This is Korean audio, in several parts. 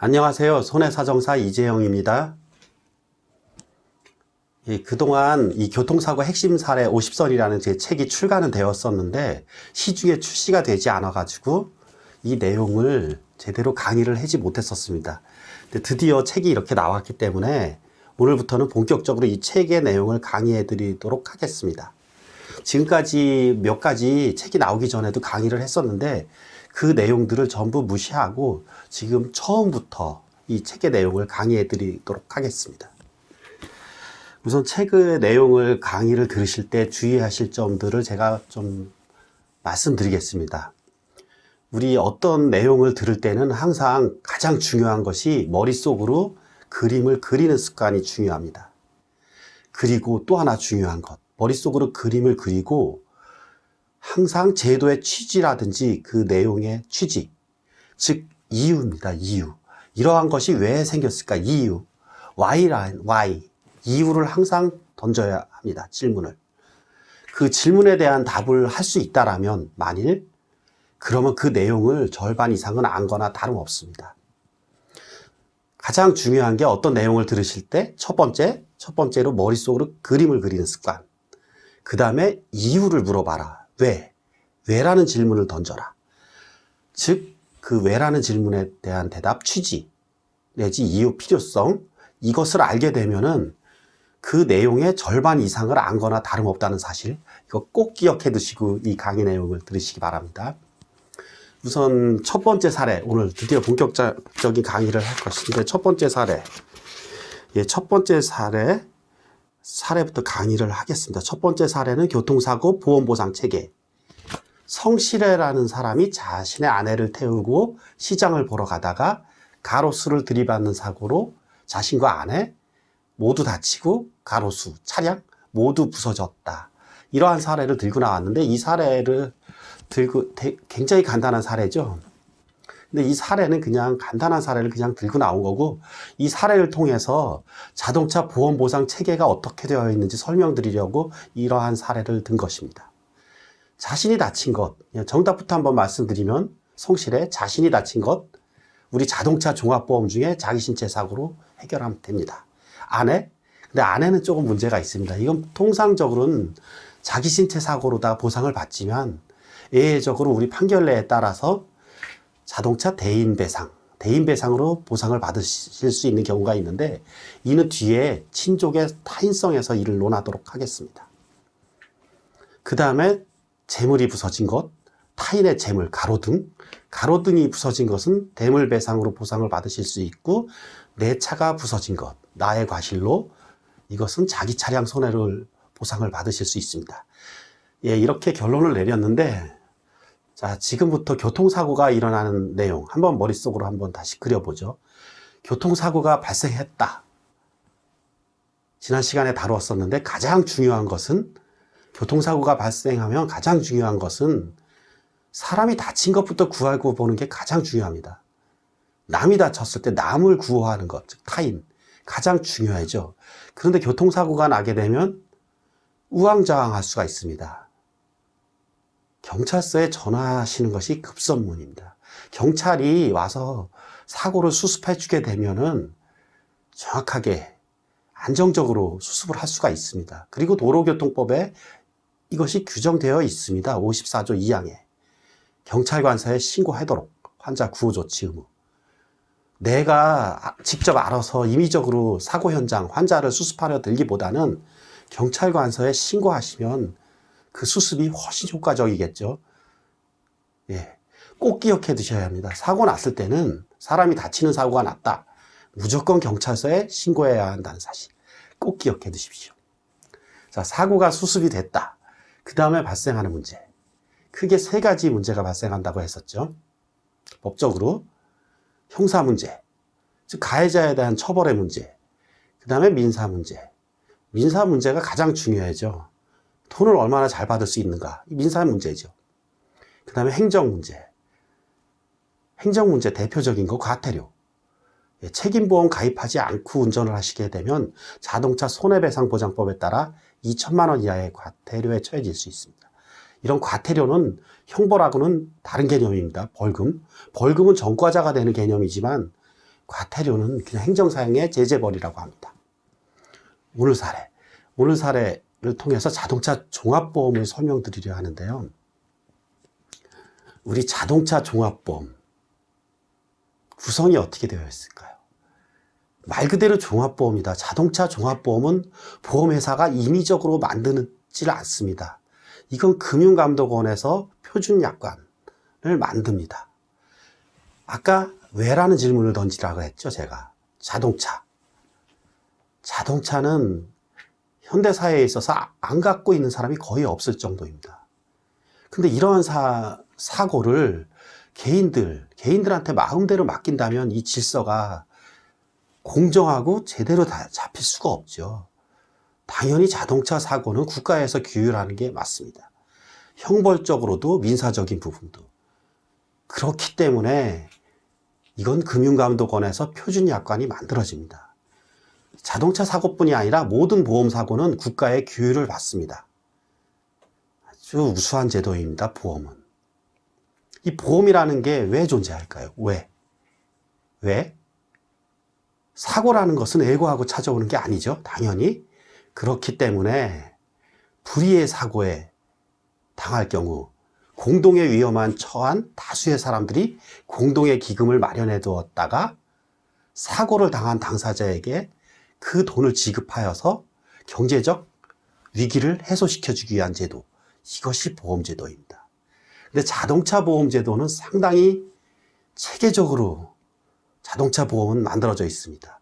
안녕하세요. 손해사정사 이재영입니다. 예, 그동안 이 교통사고 핵심 사례 50선이라는 제 책이 출간은 되었었는데 시중에 출시가 되지 않아가지고 이 내용을 제대로 강의를 하지 못했었습니다. 드디어 책이 이렇게 나왔기 때문에 오늘부터는 본격적으로 이 책의 내용을 강의해 드리도록 하겠습니다. 지금까지 몇 가지 책이 나오기 전에도 강의를 했었는데 그 내용들을 전부 무시하고 지금 처음부터 이 책의 내용을 강의해 드리도록 하겠습니다. 우선 책의 내용을 강의를 들으실 때 주의하실 점들을 제가 좀 말씀드리겠습니다. 우리 어떤 내용을 들을 때는 항상 가장 중요한 것이 머릿속으로 그림을 그리는 습관이 중요합니다. 그리고 또 하나 중요한 것. 머릿속으로 그림을 그리고 항상 제도의 취지라든지 그 내용의 취지, 즉 이유입니다. 이유. 이러한 것이 왜 생겼을까? 이유. why라 why. 이유를 항상 던져야 합니다. 질문을. 그 질문에 대한 답을 할 수 있다라면 만일 그러면 그 내용을 절반 이상은 안거나 다름없습니다. 가장 중요한 게 어떤 내용을 들으실 때 첫 번째, 첫 번째로 머릿속으로 그림을 그리는 습관. 그 다음에 이유를 물어봐라. 왜? 왜라는 질문을 던져라. 즉, 그 왜라는 질문에 대한 대답 취지, 내지 이유 필요성, 이것을 알게 되면은 그 내용의 절반 이상을 안거나 다름없다는 사실, 이거 꼭 기억해 두시고 이 강의 내용을 들으시기 바랍니다. 우선 첫 번째 사례, 오늘 드디어 본격적인 강의를 할 것인데, 첫 번째 사례. 예, 첫 번째 사례, 사례부터 강의를 하겠습니다. 첫 번째 사례는 교통사고 보험보상 체계. 성실애라는 사람이 자신의 아내를 태우고 시장을 보러 가다가 가로수를 들이받는 사고로 자신과 아내 모두 다치고 가로수, 차량 모두 부서졌다. 이러한 사례를 들고 나왔는데 이 사례를 들고 대- 굉장히 간단한 사례죠. 근데 이 사례는 그냥 간단한 사례를 그냥 들고 나온 거고 이 사례를 통해서 자동차 보험 보상 체계가 어떻게 되어 있는지 설명드리려고 이러한 사례를 든 것입니다. 자신이 다친 것, 예, 정답부터 한번 말씀드리면 성실에 자신이 다친 것, 우리 자동차 종합보험 중에 자기 신체 사고로 해결하면 됩니다. 아내? 근데 아내는 조금 문제가 있습니다. 이건 통상적으로는 자기 신체 사고로 다 보상을 받지만 예외적으로 우리 판결례에 따라서 자동차 대인 배상, 대인 배상으로 보상을 받으실 수 있는 경우가 있는데 이는 뒤에 친족의 타인성에서 이를 논하도록 하겠습니다. 그 다음에 재물이 부서진 것, 타인의 재물, 가로등, 가로등이 부서진 것은 대물 배상으로 보상을 받으실 수 있고 내 차가 부서진 것, 나의 과실로 이것은 자기 차량 손해를 보상을 받으실 수 있습니다. 예, 이렇게 결론을 내렸는데 자, 지금부터 교통사고가 일어나는 내용 한번 머릿속으로 한번 다시 그려보죠. 교통사고가 발생했다. 지난 시간에 다루었었는데 가장 중요한 것은 교통사고가 발생하면 가장 중요한 것은 사람이 다친 것부터 구하고 보는 게 가장 중요합니다. 남이 다쳤을 때 남을 구호하는 것, 즉 타인. 가장 중요하죠. 그런데 교통사고가 나게 되면 우왕좌왕할 수가 있습니다. 경찰서에 전화하시는 것이 급선무입니다. 경찰이 와서 사고를 수습해 주게 되면은 정확하게 안정적으로 수습을 할 수가 있습니다. 그리고 도로교통법에 이것이 규정되어 있습니다. 54조 2항에. 경찰관서에 신고하도록 환자 구호 조치 의무. 내가 직접 알아서 임의적으로 사고 현장 환자를 수습하려 들기보다는 경찰관서에 신고하시면 그 수습이 훨씬 효과적이겠죠. 예. 꼭 기억해 두셔야 합니다. 사고 났을 때는 사람이 다치는 사고가 났다. 무조건 경찰서에 신고해야 한다는 사실. 꼭 기억해 두십시오. 자, 사고가 수습이 됐다. 그 다음에 발생하는 문제. 크게 세 가지 문제가 발생한다고 했었죠. 법적으로 형사 문제, 즉 가해자에 대한 처벌의 문제, 그 다음에 민사 문제. 민사 문제가 가장 중요하죠. 돈을 얼마나 잘 받을 수 있는가. 이 민사 문제죠. 그 다음에 행정 문제. 행정 문제 대표적인 거 과태료. 예, 책임보험 가입하지 않고 운전을 하시게 되면 자동차 손해배상보장법에 따라 2천만 원 이하의 과태료에 처해질 수 있습니다. 이런 과태료는 형벌하고는 다른 개념입니다. 벌금. 벌금은 전과자가 되는 개념이지만 과태료는 그냥 행정사형의 제재벌이라고 합니다. 오늘 사례. 오늘 사례 를 통해서 자동차 종합보험을 설명드리려 하는데요. 우리 자동차 종합보험 구성이 어떻게 되어 있을까요? 말 그대로 종합보험이다. 자동차 종합보험은 보험회사가 임의적으로 만드질 않습니다. 이건 금융감독원에서 표준약관을 만듭니다. 아까 왜라는 질문을 던지라고 했죠, 제가. 자동차. 자동차는 현대 사회에 있어서 안 갖고 있는 사람이 거의 없을 정도입니다. 근데 이러한 사, 사고를 개인들, 개인들한테 마음대로 맡긴다면 이 질서가 공정하고 제대로 다 잡힐 수가 없죠. 당연히 자동차 사고는 국가에서 규율하는 게 맞습니다. 형벌적으로도 민사적인 부분도. 그렇기 때문에 이건 금융감독원에서 표준약관이 만들어집니다. 자동차 사고뿐이 아니라 모든 보험 사고는 국가의 규율을 받습니다. 아주 우수한 제도입니다, 보험은. 이 보험이라는 게 왜 존재할까요? 왜? 왜? 사고라는 것은 애고하고 찾아오는 게 아니죠. 당연히. 그렇기 때문에 불의의 사고에 당할 경우 공동의 위험한 처한 다수의 사람들이 공동의 기금을 마련해 두었다가 사고를 당한 당사자에게 그 돈을 지급하여서 경제적 위기를 해소시켜 주기 위한 제도. 이것이 보험제도입니다. 근데 자동차 보험제도는 상당히 체계적으로 자동차 보험은 만들어져 있습니다.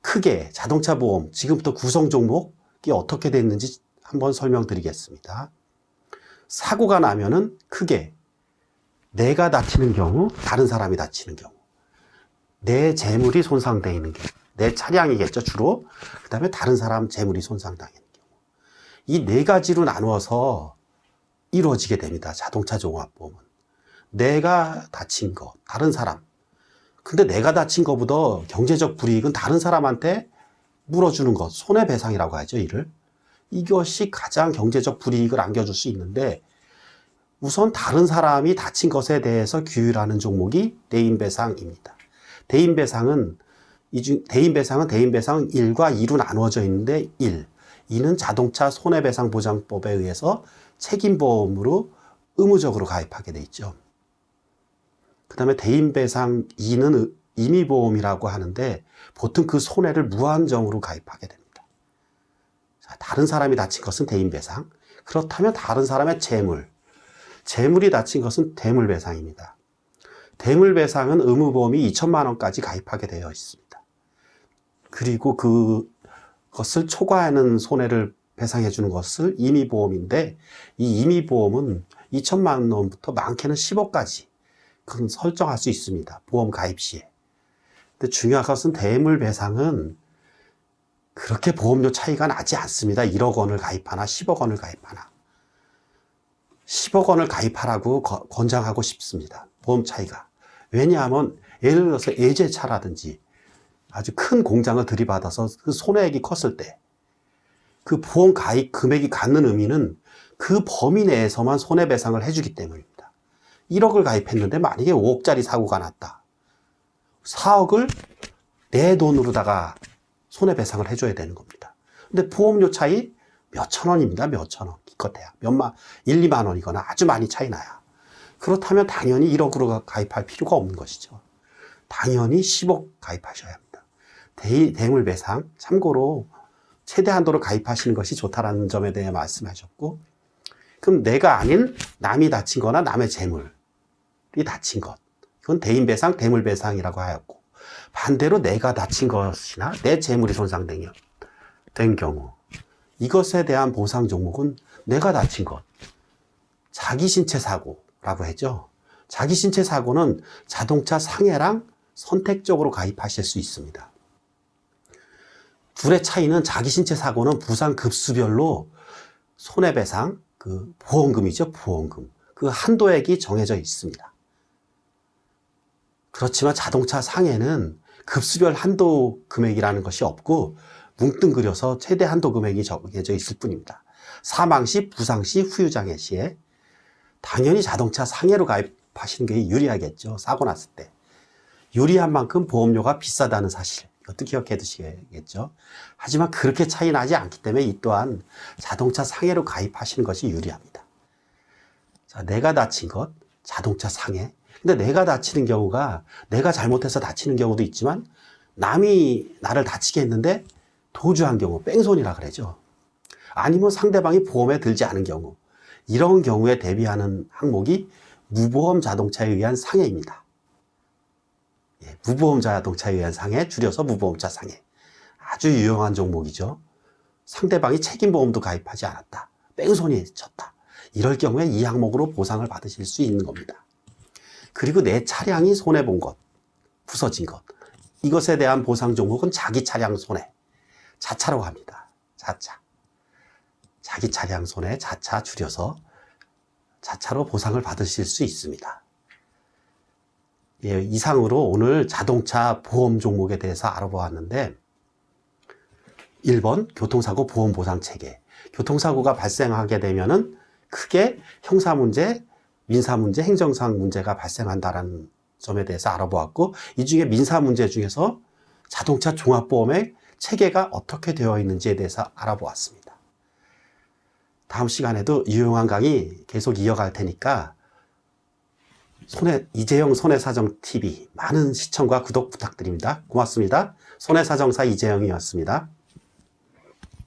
크게 자동차 보험 지금부터 구성 종목이 어떻게 됐는지 한번 설명드리겠습니다. 사고가 나면은 크게 내가 다치는 경우, 다른 사람이 다치는 경우, 내 재물이 손상되어 있는 경우, 내 차량이겠죠 주로. 그 다음에 다른 사람 재물이 손상당하는 경우. 이 네 가지로 나누어서 이루어지게 됩니다. 자동차 종합보험은. 내가 다친 거, 다른 사람, 근데 내가 다친 것보다 경제적 불이익은 다른 사람한테 물어주는 것, 손해배상이라고 하죠, 이를. 이것이 가장 경제적 불이익을 안겨줄 수 있는데, 우선 다른 사람이 다친 것에 대해서 규율하는 종목이 대인배상입니다. 대인배상은, 이중, 대인 배상은 대인 배상 1과 2로 나누어져 있는데, 1. 2는 자동차 손해배상 보장법에 의해서 책임보험으로 의무적으로 가입하게 돼 있죠. 그 다음에 대인 배상 2는 임의보험이라고 하는데 보통 그 손해를 무한정으로 가입하게 됩니다. 자, 다른 사람이 다친 것은 대인 배상. 그렇다면 다른 사람의 재물. 재물이 다친 것은 대물배상입니다. 대물배상은 의무보험이 2천만 원까지 가입하게 되어 있습니다. 그리고 그것을 초과하는 손해를 배상해 주는 것을 임의보험인데 이 임의보험은 2천만 원부터 많게는 10억까지 그건 설정할 수 있습니다. 보험 가입 시에. 근데 중요한 것은 대물 배상은 그렇게 보험료 차이가 나지 않습니다. 1억 원을 가입하나 10억 원을 가입하나. 10억 원을 가입하라고 거, 권장하고 싶습니다. 보험 차이가. 왜냐하면 예를 들어서 예제차라든지 아주 큰 공장을 들이받아서 그 손해액이 컸을 때 그 보험 가입 금액이 갖는 의미는 그 범위 내에서만 손해배상을 해주기 때문입니다. 1억을 가입했는데 만약에 5억짜리 사고가 났다. 4억을 내 돈으로다가 손해배상을 해줘야 되는 겁니다. 근데 보험료 차이 몇천 원입니다. 몇천 원. 기껏해야. 몇만, 1, 2만 원이거나 아주 많이 차이 나요. 그렇다면 당연히 1억으로 가입할 필요가 없는 것이죠. 당연히 10억 가입하셔야 합니다. 대, 대물 배상, 참고로 최대 한도로 가입하시는 것이 좋다라는 점에 대해 말씀하셨고, 그럼 내가 아닌 남이 다친 거나 남의 재물이 다친 것. 이건 대인 배상, 대물 배상이라고 하였고, 반대로 내가 다친 것이나 내 재물이 손상된 경우, 이것에 대한 보상 종목은 내가 다친 것. 자기 신체 사고라고 했죠. 자기 신체 사고는 자동차 상해랑 선택적으로 가입하실 수 있습니다. 둘의 차이는 자기 신체 사고는 부상 급수별로 손해배상, 그 보험금이죠, 보험금. 그 한도액이 정해져 있습니다. 그렇지만 자동차 상해는 급수별 한도 금액이라는 것이 없고 뭉뚱그려서 최대 한도 금액이 정해져 있을 뿐입니다. 사망 시, 부상 시, 후유장애 시에 당연히 자동차 상해로 가입하시는 게 유리하겠죠. 사고 났을 때. 유리한 만큼 보험료가 비싸다는 사실. 이것도 기억해 두시겠죠. 하지만 그렇게 차이 나지 않기 때문에 이 또한 자동차 상해로 가입하시는 것이 유리합니다. 자, 내가 다친 것, 자동차 상해. 근데 내가 다치는 경우가 내가 잘못해서 다치는 경우도 있지만 남이 나를 다치게 했는데 도주한 경우, 뺑소니라 그러죠. 아니면 상대방이 보험에 들지 않은 경우. 이런 경우에 대비하는 항목이 무보험 자동차에 의한 상해입니다. 예, 무보험 자동차에 의한 상해, 줄여서 무보험자 상해. 아주 유용한 종목이죠. 상대방이 책임보험도 가입하지 않았다. 뺑소니 쳤다. 이럴 경우에 이 항목으로 보상을 받으실 수 있는 겁니다. 그리고 내 차량이 손해본 것, 부서진 것. 이것에 대한 보상 종목은 자기 차량 손해. 자차라고 합니다. 자차. 자기 차량 손해 자차 줄여서 자차로 보상을 받으실 수 있습니다. 예, 이상으로 오늘 자동차 보험 종목에 대해서 알아보았는데 1번 교통사고 보험 보상 체계. 교통사고가 발생하게 되면은 크게 형사 문제, 민사 문제, 행정상 문제가 발생한다라는 점에 대해서 알아보았고 이 중에 민사 문제 중에서 자동차 종합보험의 체계가 어떻게 되어 있는지에 대해서 알아보았습니다. 다음 시간에도 유용한 강의 계속 이어갈 테니까 손해 이재영 손해사정 TV 많은 시청과 구독 부탁드립니다. 고맙습니다. 손해사정사 이재영이었습니다.